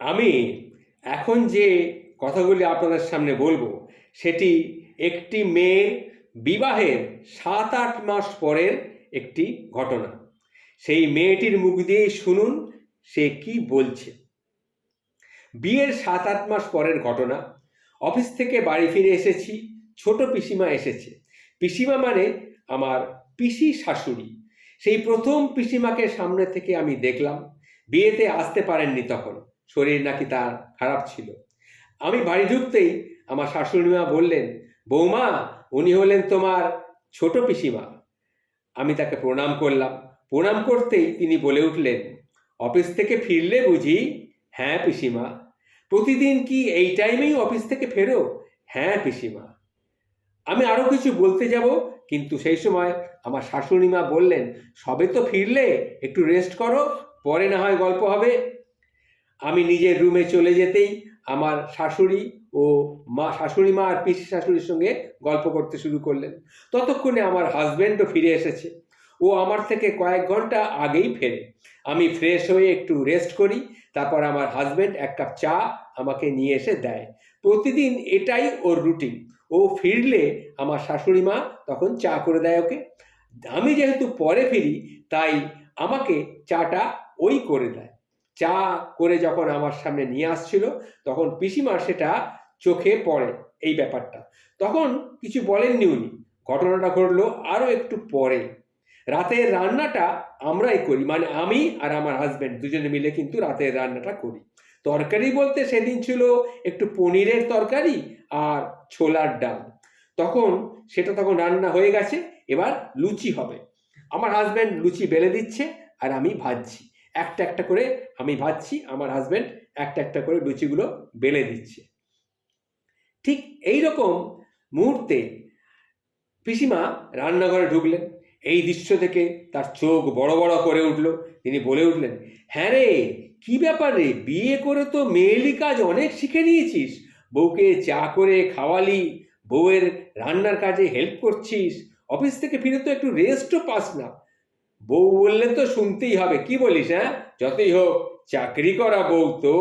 আমি এখন যে কথাগুলি আপনাদের সামনে বলব, সেটি একটি মেয়ের বিবাহের সাত আট মাস পরের একটি ঘটনা। সেই মেয়েটির মুখ দিয়েই শুনুন সে কি বলছে। বিয়ের সাত আট মাস পরের ঘটনা। অফিস থেকে বাড়ি ফিরে এসেছি, ছোট পিসিমা এসেছে। পিসিমা মানে আমার পিসি শাশুড়ি। সেই প্রথম পিসিমাকে সামনে থেকে আমি দেখলাম। বিয়েতে আসতে পারেননি তখন। শরীর নাকি তার খারাপ ছিল। আমি বাড়ি ঢুকতেই আমার শাশুড়ি মা বললেন, বৌমা, উনি হলেন তোমার ছোট পিসিমা। আমি তাকে প্রণাম করলাম। প্রণাম করতেই তিনি বলে উঠলেন, অফিস থেকে ফিরলে বুঝি? হ্যাঁ পিসিমা। প্রতিদিন কি এই টাইমেই অফিস থেকে ফেরো? হ্যাঁ পিসিমা। আমি আরও কিছু বলতে যাব? কিন্তু সেই সময় আমার শাশুড়ি মা বললেন, সবে তো ফিরলে, একটু রেস্ট করো, পরে না হয় গল্প হবে। আমি নিজের রুমে চলে যেতেই আমার শাশুড়ি ও মা, শাশুড়ি মা আর পিসি শাশুড়ির সঙ্গে গল্প করতে শুরু করলেন। ততক্ষণে আমার হাজব্যান্ডও ফিরে এসেছে। ও আমার থেকে কয়েক ঘণ্টা আগেই ফেরে। আমি ফ্রেশ হয়ে একটু রেস্ট করি, তারপর আমার হাজব্যান্ড এক কাপ চা আমাকে নিয়ে এসে দেয়। প্রতিদিন এটাই ওর রুটিন। ও ফিরলে আমার শাশুড়ি মা তখন চা করে দেয় ওকে। আমি যেহেতু পরে ফিরি, তাই আমাকে চাটা ওই করে দেয়। চা করে যখন আমার সামনে নিয়ে আসছিল, তখন পিসিমার সেটা চোখে পড়ে এই ব্যাপারটা। তখন কিছু বলেননি উনি। ঘটনাটা ঘটলো আরও একটু পরে। রাতের রান্নাটা আমরাই করি মানে আমি আর আমার হাজব্যান্ড দুজনে মিলে কিন্তু রাতের রান্নাটা করি। তরকারি বলতে সেদিন ছিল একটু পনিরের তরকারি আর ছোলার ডাল। তখন সেটা তখন রান্না হয়ে গেছে, এবার লুচি হবে। আমার হাজব্যান্ড লুচি বেলে দিচ্ছে আর আমি ভাজছি। একটা একটা করে আমি ভাবছি আমার হাজব্যান্ড একটা একটা করে লুচিগুলো বেলে দিচ্ছে। ঠিক এই রকম মুহূর্তে পিসিমা রান্নাঘরে ঢুকলেন। এই দৃশ্য থেকে তার চোখ বড় বড় করে উঠল। তিনি বলে উঠলেন হ্যাঁ রে, কি ব্যাপার রে? বিয়ে করে তো মেয়েলি কাজ অনেক শিখে নিয়েছিস। বউকে চা করে খাওয়ালি, বউয়ের রান্নার কাজে হেল্প করছিস। অফিস থেকে ফিরে তো একটু রেস্টও পাস না। বউ বললে তো শুনতেই হবে। কি বলিস হ্যাঁ? যতই হোক, চাকরি করা বউ তো।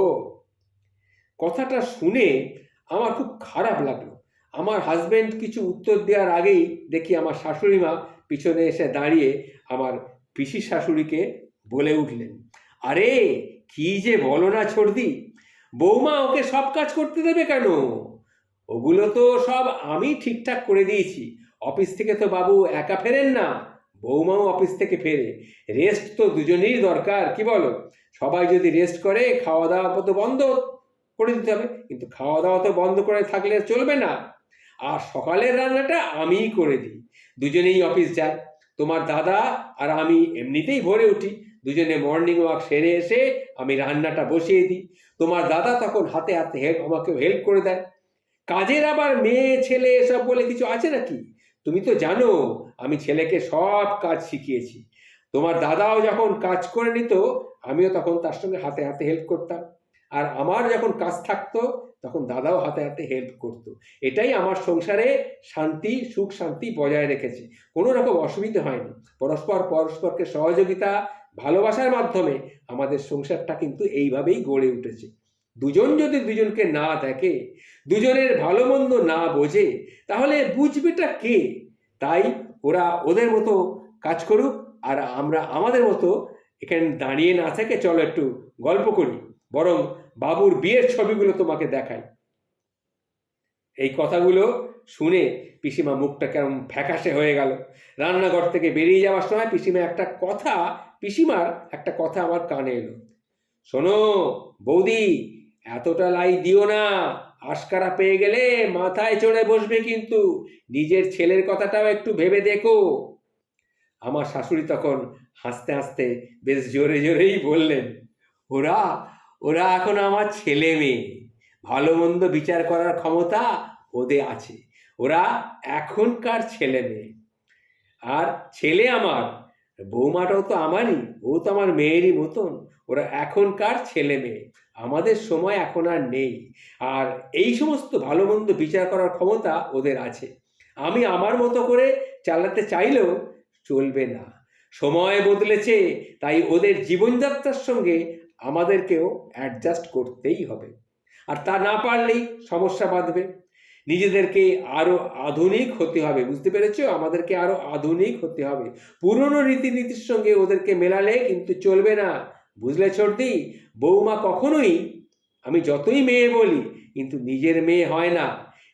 কথাটা শুনে আমার খুব খারাপ লাগল। আমার হাজব্যান্ড কিছু উত্তর দেওয়ার আগেই দেখি আমার শাশুড়ি মা পিছনে এসে দাঁড়িয়ে আমার পিসি শাশুড়িকে বলে উঠলেন, আরে, কি যে বলো না ছর্দি, বৌমা ওকে সব কাজ করতে দেবে কেন? ওগুলো তো সব আমি ঠিকঠাক করে দিয়েছি। অফিস থেকে তো বাবু একা ফেরেন না। বৌমাও অফিস থেকে ফেরে। রেস্ট তো দুজনেই দরকার, কি বলো? সবাই যদি রেস্ট করে খাওয়া দাওয়া তো বন্ধ করে দিতে হবে। কিন্তু খাওয়া দাওয়া তো বন্ধ করে থাকলে চলবে না। আর সকালের রান্নাটা আমিই করে দিই। দুজনেই অফিস যায় তোমার দাদা আর আমি এমনিতেই ভরে উঠি। দুজনে মর্নিং ওয়াক সেরে এসে আমি রান্নাটা বসিয়ে দিই। তোমার দাদা তখন হাতে হাতে হেল্প আমাকে হেল্প করে দেয়। কাজের আবার মেয়ে, ছেলে এসব বলে কিছু আছে নাকি? তুমি তো জানো আমি ছেলেকে সব কাজ শিখিয়েছি। তোমার দাদাও যখন কাজ করে নিত, আমিও তখন তার সঙ্গে হাতে হাতে হেল্প করতাম। আর আমার যখন কাজ থাকতো, তখন দাদাও হাতে হাতে হেল্প করতো। এটাই আমার সংসারে শান্তি, সুখ শান্তি বজায় রেখেছে। কোনো রকম অসুবিধা হয়নি। পরস্পর পরস্পরকে সহযোগিতা, ভালোবাসার মাধ্যমে আমাদের সংসারটা কিন্তু এইভাবেই গড়ে উঠেছে। দুজন যদি দুজনকে না দেখে, দুজনের ভালো মন্দ না বোঝে, তাহলে বুঝবেটা কে? তাই ওরা ওদের মতো কাজ করুক আর আমরা আমাদের মতো এখানে দাঁড়িয়ে না থেকে চলো একটু গল্প করি, বরং বাবুর বিয়ের ছবিগুলো তোমাকে দেখাই। এই কথাগুলো শুনে পিসিমা মুখটা কেমন ফ্যাকাশে হয়ে গেল। রান্নাঘর থেকে বেরিয়ে যাওয়ার সময় পিসিমা একটা কথা, পিসিমার একটা কথা আমার কানে এলো। শোনো বৌদি, এতটা লাই দিও না। আশকারা পেয়ে গেলে মাথায় চড়ে বসবে কিন্তু। নিজের ছেলের কথাটাও একটু ভেবে দেখো। আমার শাশুড়ি তখন হাসতে হাসতে বেশ জোরে জোরেই বললেন, ওরা ওরা এখন আমার ছেলে মেয়ে। ভালো মন্দ বিচার করার ক্ষমতা ওদের আছে। ওরা এখনকার ছেলে মেয়ে। আর ছেলে আমার, বৌমাটাও তো আমারই, ও তো আমার মেয়েরই মতন। ওরা এখনকার ছেলে মেয়ে। আমাদের সময় এখন আর নেই। আর এই সমস্ত ভালো মন্দ বিচার করার ক্ষমতা ওদের আছে। আমি আমার মতো করে চালাতে চাইলেও চলবে না। সময় বদলেছে, তাই ওদের জীবনযাত্রার সঙ্গে আমাদেরকেও অ্যাডজাস্ট করতেই হবে। আর তা না পারলেই সমস্যা বাঁধবে। নিজেদেরকে আরও আধুনিক হতে হবে, বুঝতে পেরেছ? আমাদেরকে আরও আধুনিক হতে হবে। পুরনো রীতিনীতির সঙ্গে ওদেরকে মেলালে কিন্তু চলবে না। বুঝলে ছোটদি বৌমা কখনোই আমি যতই মেয়ে বলি, কিন্তু নিজের মেয়ে হয় না।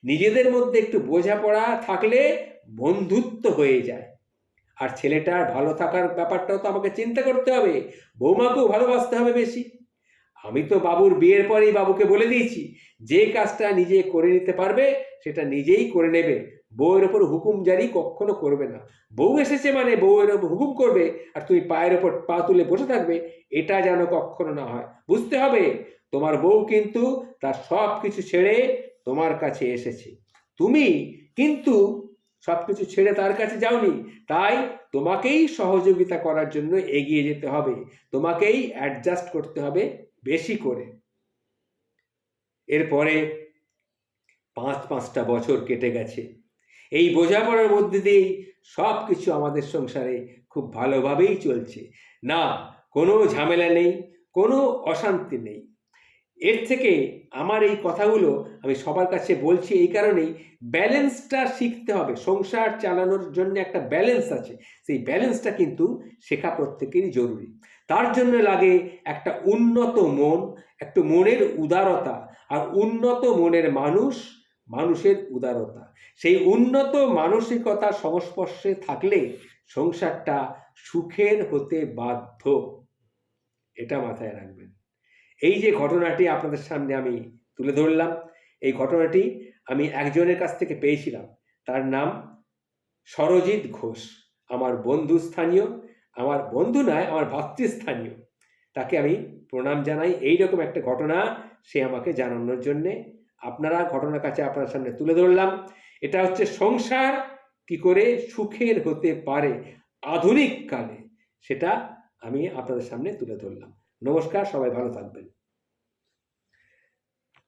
নিজেদের মধ্যে একটু বোঝাপড়া থাকলে বন্ধুত্ব হয়ে যায়। আর ছেলেটার ভালো থাকার ব্যাপারটাও তো আমাকে চিন্তা করতে হবে। বৌমাকেও ভালোবাসতে হবে বেশি। আমি তো বাবুর বিয়ের পরেই বাবুকে বলে দিয়েছি, যে কাজটা নিজে করে নিতে পারবে, সেটা নিজেই করে নেবে। বউয়ের ওপর হুকুম জারি কখনো করবে না। বউ এসেছে মানে বউয়ের ওপর হুকুম করবে আর তুমি পায়ের ওপর পা তুলে বসে থাকবে, এটা যেন কখনো না হয়। বুঝতে হবে, তোমার বউ কিন্তু তার সব কিছু ছেড়ে তোমার কাছে এসেছে। তুমি কিন্তু সব কিছু ছেড়ে তার কাছে যাওনি, তাই তোমাকেই সহযোগিতা করার জন্য এগিয়ে যেতে হবে। তোমাকেই অ্যাডজাস্ট করতে হবে বেশি করে। এরপরে পাঁচ পাঁচটা বছর কেটে গেছে। এই বোঝাপড়ার মধ্যে দিয়েই সব কিছু আমাদের সংসারে খুব ভালোভাবেই চলছে। না, কোনো ঝামেলা নেই, কোনো অশান্তি নেই। এর থেকে আমার এই কথাগুলো আমি সবার কাছে বলছি এই কারণেই ব্যালেন্সটা শিখতে হবে। সংসার চালানোর জন্য একটা ব্যালেন্স আছে। সেই ব্যালেন্সটা কিন্তু শেখা প্রত্যেকেরই জরুরি। তার জন্য লাগে একটা উন্নত মন, একটু মনের উদারতা। আর উন্নত মনের মানুষ মানুষের উদারতা। সেই উন্নত মানসিকতার সংস্পর্শে থাকলে সংসারটা সুখের হতে বাধ্য। এটা মাথায় রাখবেন। এই যে ঘটনাটি আপনাদের সামনে আমি তুলে ধরলাম, এই ঘটনাটি আমি একজনের কাছ থেকে পেয়েছিলাম। তার নাম সরজিৎ ঘোষ। আমার বন্ধু স্থানীয়, আমার বন্ধু নয়, আমার ভাতৃস্থানীয় তাকে আমি প্রণাম জানাই। এই রকম একটা ঘটনা সে আমাকে জানানোর জন্যে আপনারা ঘটনার কাছে আপনার সামনে তুলে ধরলাম। এটা হচ্ছে সংসার কি করে সুখের হতে পারে আধুনিক কালে, সেটা আমি আপনাদের সামনে তুলে ধরলাম। নমস্কার, সবাই ভালো থাকবেন।